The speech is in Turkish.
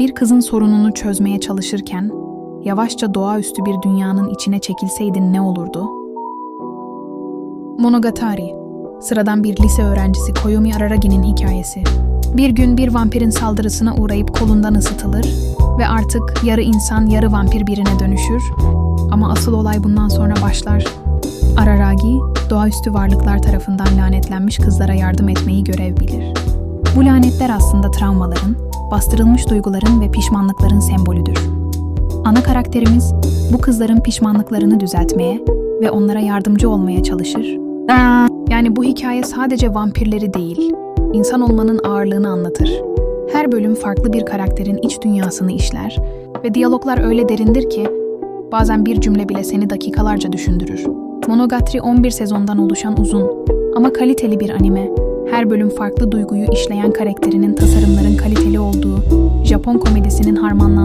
Bir kızın sorununu çözmeye çalışırken yavaşça doğaüstü bir dünyanın içine çekilseydin ne olurdu? Monogatari, sıradan bir lise öğrencisi Koyomi Araragi'nin hikayesi. Bir gün bir vampirin saldırısına uğrayıp kolundan ısıtılır ve artık yarı insan yarı vampir birine dönüşür. Ama asıl olay bundan sonra başlar. Araragi, doğaüstü varlıklar tarafından lanetlenmiş kızlara yardım etmeyi görev bilir. Bu lanetler aslında travmaların, bastırılmış duyguların ve pişmanlıkların sembolüdür. Ana karakterimiz bu kızların pişmanlıklarını düzeltmeye ve onlara yardımcı olmaya çalışır. Yani bu hikaye sadece vampirleri değil, insan olmanın ağırlığını anlatır. Her bölüm farklı bir karakterin iç dünyasını işler ve diyaloglar öyle derindir ki bazen bir cümle bile seni dakikalarca düşündürür. Monogatari 11 sezondan oluşan uzun ama kaliteli bir anime. Her bölüm farklı duyguyu işleyen karakterinin tasarımların kaliteli olduğu, Japon komedisinin harmanlandığı.